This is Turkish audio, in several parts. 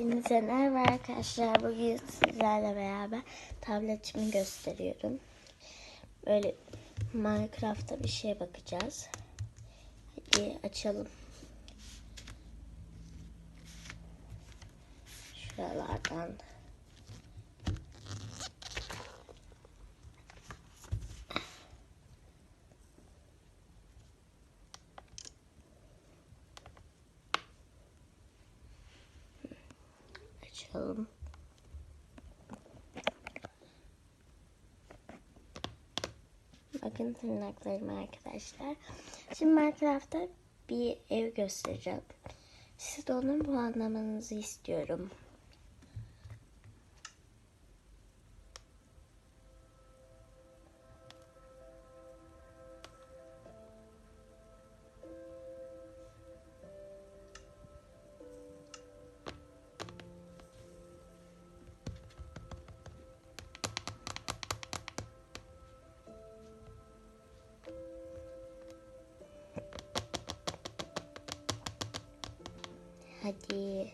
Hepinize merhaba arkadaşlar. Bugün sizlerle beraber tabletimi gösteriyorum. Böyle Minecraft'ta bir şeye bakacağız. Hadi açalım. Şuralardan. Açalım. Bakın tırnaklarım arkadaşlar. Şimdi Minecraft'ta bir ev göstereceğim. Siz de onun bu anlamanızı istiyorum. Hadi.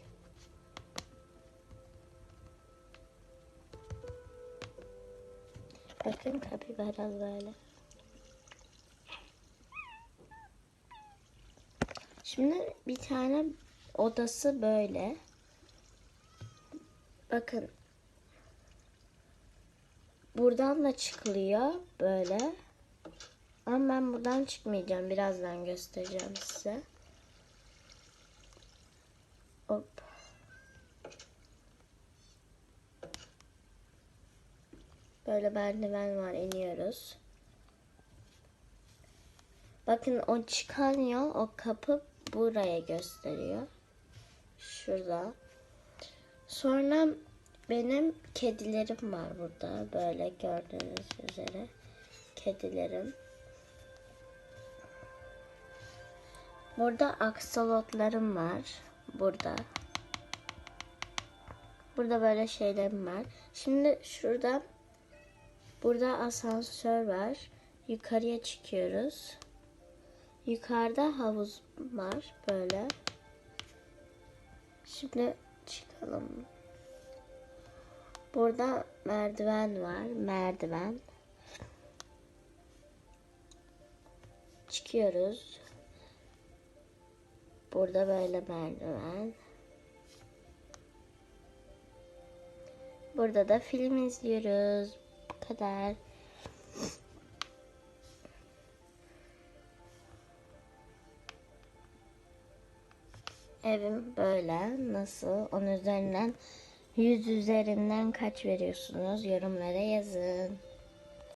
Bakın kapibaraları. Şimdi bir tane odası böyle. Bakın. Buradan da çıkılıyor böyle. Ama ben buradan çıkmayacağım. Birazdan göstereceğim size. Böyle merdiven var iniyoruz. Bakın o çıkan yol o kapı buraya gösteriyor. Şurada. Sonra benim kedilerim var burada. Böyle gördüğünüz üzere. Kedilerim. Burada aksolotlarım var. Burada. Burada böyle şeylerim var. Şimdi şurada burada asansör var. Yukarıya çıkıyoruz. Yukarıda havuz var böyle. Şimdi çıkalım. Burada merdiven var. Merdiven. Çıkıyoruz. Burada böyle merdiven. Burada da film izliyoruz. Kadar. Evim böyle. Nasıl? Onun üzerinden 100 üzerinden kaç veriyorsunuz? Yorumlara yazın.